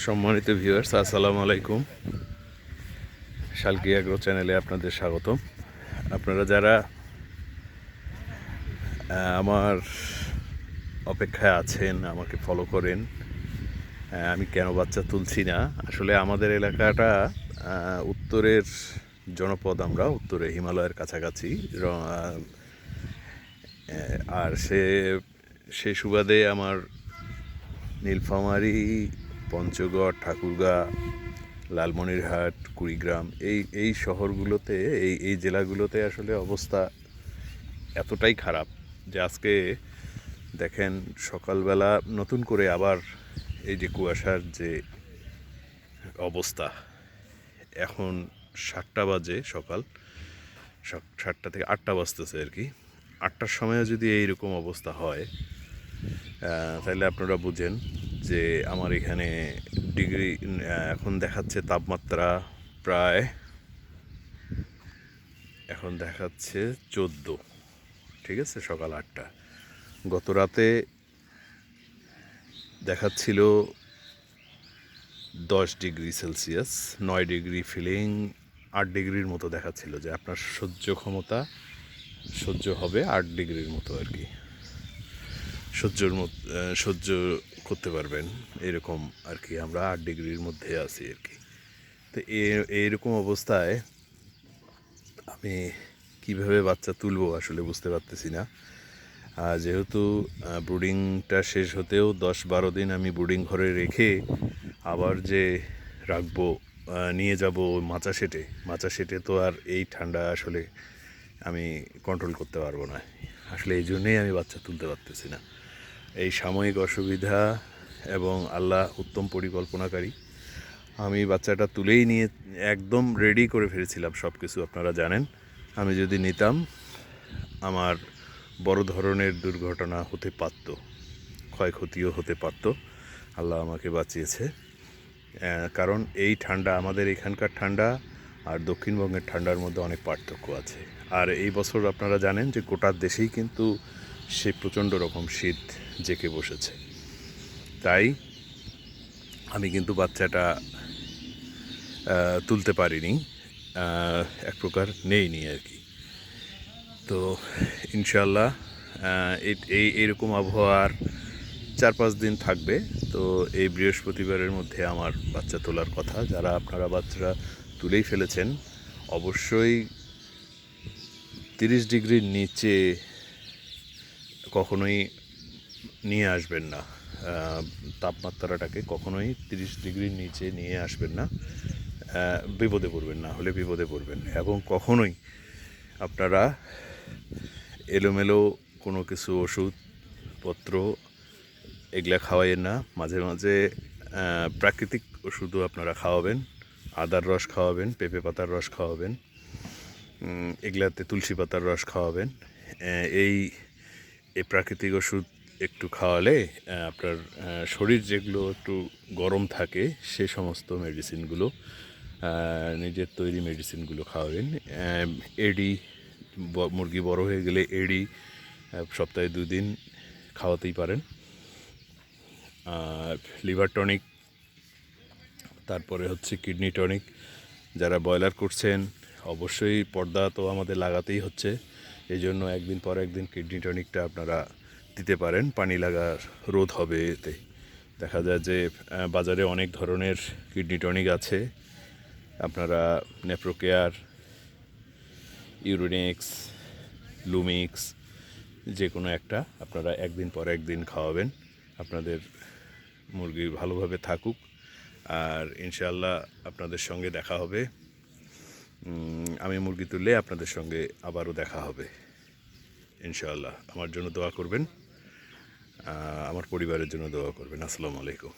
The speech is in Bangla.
সম্মানিত ভিউয়ার্স আসসালামু আলাইকুম। শালকি অ্যাগ্রো চ্যানেলে আপনাদের স্বাগতম। আপনারা যারা আমার অপেক্ষায় আছেন, আমাকে ফলো করেন আমি কেন বাচ্চা তুলছি না? আসলে আমাদের এলাকাটা উত্তরের জনপদ আমরা, উত্তরে হিমালয়ের কাছাকাছি। আর সে সে সুবাদে আমার নীলফামারী পঞ্চগড়, ঠাকুরগাঁ, লালমনিরহাট, কুড়িগ্রাম, এই এই শহরগুলোতে, এই এই জেলাগুলোতে আসলে অবস্থা এতটাই খারাপ যে আজকে দেখেন সকালবেলা নতুন করে আবার এই যে কুয়াশার যে অবস্থা, এখন সাতটা বাজে সকাল সাতটা থেকে আটটা বাজতেছে আর কি। আটটার সময়ও যদি এইরকম অবস্থা হয় তাহলে আপনারা বুঝেন যে আমার এখানে ডিগ্রি এখন দেখাচ্ছে তাপমাত্রা প্রায়, এখন দেখাচ্ছে চোদ্দ, ঠিক আছে, সকাল আটটা। গত রাতে দেখাচ্ছিল দশ ডিগ্রি সেলসিয়াস, নয় ডিগ্রি ফিলিং, আট ডিগ্রির মতো দেখাচ্ছিল যে আপনার সহ্য ক্ষমতা সহ্য হবে আট ডিগ্রির মতো আর কি। সহ্যর মত সহ্য করতে পারবেন। এরকম আর কি, আমরা আট ডিগ্রির মধ্যে আছি আর কি। তো এইরকম অবস্থায় আমি কীভাবে বাচ্চা তুলবো আসলে বুঝতে পারতেছি না। যেহেতু ব্রুডিংটা শেষ হতেও দশ বারো দিন আমি ব্রুডিং ঘরে রেখে আবার যে রাখব নিয়ে যাব মাচা সেটে মাচা সেটে তো আর এই ঠান্ডা আসলে আমি কন্ট্রোল করতে পারব না। আসলে এই জন্যেই আমি বাচ্চা তুলতে পারতেছি না। এই সাময়িক অসুবিধা এবং আল্লাহ উত্তম পরিকল্পনাকারী। আমি বাচ্চাটা তুলেই নিয়ে একদম রেডি করে ফেলেছিলাম সব কিছু আপনারা জানেন। আমি যদি নিতাম, আমার বড় ধরনের দুর্ঘটনা হতে পারত, ক্ষয়ক্ষতিও হতে পারত। আল্লাহ আমাকে বাঁচিয়েছে। কারণ এই ঠান্ডা, আমাদের এখানকার ঠান্ডা আর দক্ষিণবঙ্গের ঠান্ডার মধ্যে অনেক পার্থক্য আছে। আর এই বছর আপনারা জানেন যে গোটা দেশেই কিন্তু সে প্রচণ্ড রকম শীত জেঁকে বসেছে। তাই আমি কিন্তু বাচ্চাটা তুলতে পারিনি এক প্রকার নেইনি আর কি। তো ইনশাল্লাহ এই- এরকম আবহাওয়ার চার পাঁচ দিন থাকবে। তো এই বৃহস্পতিবারের মধ্যে আমার বাচ্চা তোলার কথা, যারা আপনারা বাচ্চারা তুলেই ফেলেছেন, অবশ্যই তিরিশ ডিগ্রির নিচে কখনোই নিয়ে আসবেন না। তাপমাত্রাটাকে কখনোই তিরিশ ডিগ্রির নিচে নিয়ে আসবেন না। বিপদে পড়বেন না, হলে বিপদে পড়বেন। এবং কখনোই আপনারা এলোমেলো কোনো কিছু ওষুধপত্র এগুলা খাওয়াইয়েন না। মাঝে মাঝে প্রাকৃতিক ওষুধও আপনারা খাওয়াবেন। আদার রস খাওয়াবেন, পেঁপে পাতার রস খাওয়াবেন এগুলাতে তুলসী পাতার রস খাওয়াবেন। এই এই প্রাকৃতিক ওষুধ একটু খাওয়ালে আপনার শরীর যেগুলো একটু গরম থাকে, সে সমস্ত মেডিসিনগুলো নিজের তৈরি মেডিসিনগুলো খাওয়াবেন। এডি মুরগি বড় হয়ে গেলে এডি সপ্তাহে দুদিন খাওয়াতেই পারেন। লিভার টনিক, তারপরে হচ্ছে কিডনি টনিক, যারা ব্রয়লার করছেন, অবশ্যই পর্দা তো আমাদের লাগাতেই হচ্ছে। এই জন্য একদিন পর একদিন কিডনি টনিকটা আপনারা দিতে পারেন, পানি লাগার রোধ হবে এতে। দেখা যায় যে বাজারে অনেক ধরনের কিডনি টনিক আছে। আপনারা নেপ্রোকেয়ার, ইউরিনেক্স, লুমিক্স যে কোনো একটা আপনারা একদিন পর একদিন খাওয়াবেন। আপনাদের মুরগি ভালোভাবে থাকুক। আর ইনশাল্লাহ আপনাদের সঙ্গে দেখা হবে। আমি মুরগি তুললে আপনাদের সঙ্গে আবারও দেখা হবে। ইনশাআল্লাহ। আমার জন্য দোয়া করবেন। আমার পরিবারের জন্য দোয়া করবেন। আসসালামু আলাইকুম।